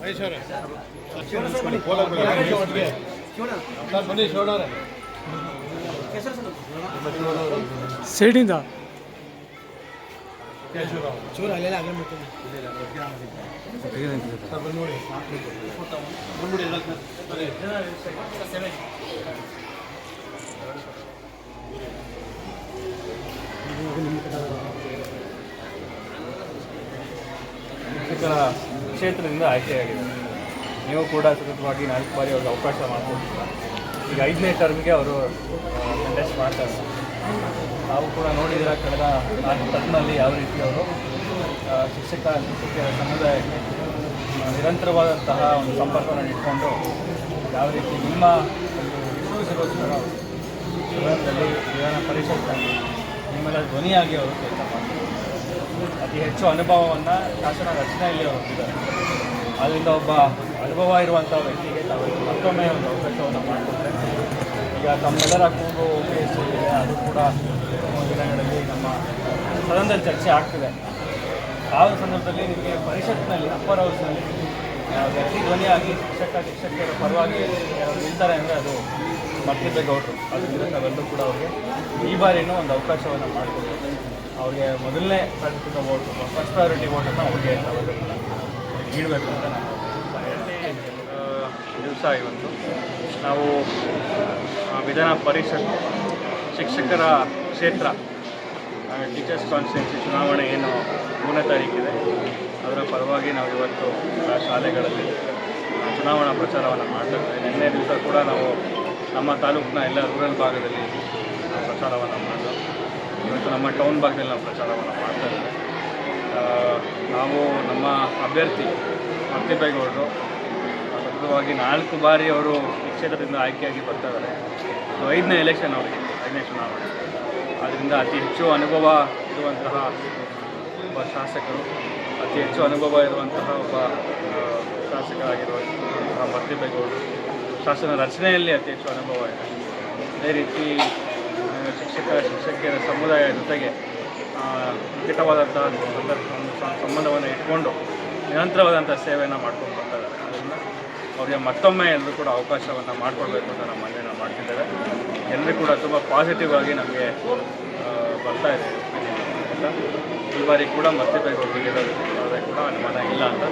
ಮಹೇಶ್ ಅವರೇ. ಸರ್, ಬನ್ನಿ ಶಿವಣ್ಣವ್ರೆ. ಸೈಡಿಂದ. ಚೂರು ಅಲ್ಲೆಲ್ಲ ಆಗಲೇ ಸರ್, ಬಂದು ನೋಡಿ. ಬಂದ್ಬಿಡಿ ಎಲ್ಲ ಸರ್. ಕ್ಷೇತ್ರದಿಂದ ಆಯ್ಕೆಯಾಗಿದೆ. ನೀವು ಕೂಡ ಸತತವಾಗಿ ನಾಲ್ಕು ಬಾರಿ ಅವ್ರಿಗೆ ಅವಕಾಶ ಮಾಡಿಕೊಡ್ತೀರ ಈಗ ಐದನೇ ಟರ್ಮ್ಗೆ ಅವರು ಕಂಟೆಸ್ಟ್ ಮಾಡ್ತಾರೆ. ನಾವು ಕೂಡ ನೋಡಿದರೆ ಕಳೆದ ನಾಲ್ಕು ಟರ್ಮ್ನಲ್ಲಿ ಯಾವ ರೀತಿ ಅವರು ಶಿಕ್ಷಕ ಶಿಕ್ಷಕರ ಸಮುದಾಯಕ್ಕೆ ನಿರಂತರವಾದಂತಹ ಒಂದು ಸಂಪರ್ಕವನ್ನು ಇಟ್ಕೊಂಡು ಯಾವ ರೀತಿ ನಿಮ್ಮ ಒಂದು ವಿಧಾನ ಪರಿಷತ್ನಲ್ಲಿ ನಿಮ್ಮೆಲ್ಲ ಧ್ವನಿಯಾಗಿ ಅವರು ಕೆಲಸ ಮಾಡ್ತಾರೆ ಅತಿ ಹೆಚ್ಚು ಅನುಭವವನ್ನು ಶಾಸನ ರಚನೆಯಲ್ಲಿ ಅವರು ಅಲ್ಲಿಂದ ಒಬ್ಬ ಅನುಭವ ಇರುವಂಥ ವ್ಯಕ್ತಿಗೆ ತಾವು ಮತ್ತೊಮ್ಮೆ ಒಂದು ಅವಕಾಶವನ್ನು ಮಾಡಿಕೊಟ್ರೆ ಈಗ ತಮ್ಮೆಲ್ಲರ ಕೂಗು ಕೇಳಿಸಿದೆ ಅದು ಕೂಡ ದಿನಗಳಲ್ಲಿ ನಮ್ಮ ಸದನದಲ್ಲಿ ಚರ್ಚೆ ಆಗ್ತಿದೆ. ಆ ಸಂದರ್ಭದಲ್ಲಿ ನಿಮಗೆ ಪರಿಷತ್ನಲ್ಲಿ ಅಪ್ಪರ್ ಹೌಸ್ನಲ್ಲಿ ವ್ಯಕ್ತಿ ಧ್ವನಿಯಾಗಿ ಶಿಕ್ಷಕ ಶಿಕ್ಷಕಿಯರ ಪರವಾಗಿ ಯಾರು ನಿಲ್ತಾರೆ ಅಂದರೆ ಅದು ಮರ್ತಿದ್ದೇಗೌಡರು ಅದರಿಂದ ನಾವೆಲ್ಲರೂ ಕೂಡ ಅವರಿಗೆ ಈ ಬಾರಿಯೂ ಒಂದು ಅವಕಾಶವನ್ನು ಮಾಡಿಕೊಡ್ತಾರೆ ಅವ್ರಿಗೆ ಮೊದಲನೇ ಪ್ರಾಥಮಿಕ ವೋಟ್ ಫಸ್ಟ್ ಪ್ರಯಾರಿಟಿ ವೋಟನ್ನು ಅವ್ರಿಗೆ ನೀಡಬೇಕು ಅಂತ ನಾನು ದಿವಸ ಇವತ್ತು. ನಾವು ವಿಧಾನ ಪರಿಷತ್ ಶಿಕ್ಷಕರ ಕ್ಷೇತ್ರ ಟೀಚರ್ಸ್ ಕಾನ್ಸ್ಟಿಟ್ಯೂನ್ಸಿ ಚುನಾವಣೆ ಏನು ಮೂರನೇ ತಾರೀಕಿದೆ. ಅದರ ಪರವಾಗಿ ನಾವು ಇವತ್ತು ಶಾಲೆಗಳಲ್ಲಿ ಚುನಾವಣಾ ಪ್ರಚಾರವನ್ನು ಮಾಡ್ತಾ ಇದ್ದೇವೆ. ನಿನ್ನೆ ದಿವಸ ಕೂಡ ನಾವು ನಮ್ಮ ತಾಲೂಕಿನ ಎಲ್ಲ ರೂರಲ್ ಭಾಗದಲ್ಲಿ ಪ್ರಚಾರವನ್ನು ಮಾಡಿದ್ವಿ ಇವತ್ತು ನಮ್ಮ ಟೌನ್ ಭಾಗದಲ್ಲಿ ನಾವು ಪ್ರಚಾರವನ್ನು ಮಾಡ್ತಾ ಇದ್ದೇವೆ. ನಾವು ನಮ್ಮ ಅಭ್ಯರ್ಥಿ ಮರ್ತಿಬೇಗೌಡರು ಸತತವಾಗಿ ನಾಲ್ಕು ಬಾರಿ ಅವರು ಈ ಕ್ಷೇತ್ರದಿಂದ ಆಯ್ಕೆಯಾಗಿ ಬರ್ತಾ ಇದ್ದಾರೆ. ಇದು ಐದನೇ ಎಲೆಕ್ಷನ್ ಅವರಿಗೆ, ಐದನೇ ಚುನಾವಣೆ. ಆದ್ದರಿಂದ ಅತಿ ಹೆಚ್ಚು ಅನುಭವ ಇರುವಂತಹ ಒಬ್ಬ ಶಾಸಕರು, ಅತಿ ಹೆಚ್ಚು ಅನುಭವ ಇರುವಂತಹ ಒಬ್ಬ ಶಾಸಕರಾಗಿರುವಂತಹ ಮರ್ತಿಬೇಗೌಡರು ಶಾಸನ ರಚನೆಯಲ್ಲಿ ಅತಿ ಹೆಚ್ಚು ಅನುಭವ ಇದೆ. ಅದೇ ರೀತಿ ಶಿಕ್ಷಕಿಯರ ಸಮುದಾಯ ಜೊತೆಗೆ ಒಂದು ಸಂಬಂಧವನ್ನು ಇಟ್ಕೊಂಡು ನಿರಂತರವಾದಂಥ ಸೇವೆಯನ್ನು ಮಾಡ್ಕೊಂಡು ಬರ್ತಾ ಅವರಿಗೆ ಮತ್ತೊಮ್ಮೆ ಎಲ್ಲರೂ ಕೂಡ ಅವಕಾಶವನ್ನು ಮಾಡಿಕೊಡ್ಬೇಕು ಅಂತ ನಮ್ಮ ಮನೆಯನ್ನು ಮಾಡ್ತಿದ್ದೇವೆ ಎಲ್ಲರೂ ಕೂಡ ತುಂಬ ಪಾಸಿಟಿವ್ ಆಗಿ ನಮಗೆ ಬರ್ತಾ ಇದೆ? ಈ ಬಾರಿ ಕೂಡ ಮತ್ತೆ ಬೇಕು ಹೋಗಿ ಕೂಡ ಅನುಮಾನ ಇಲ್ಲ ಅಂತ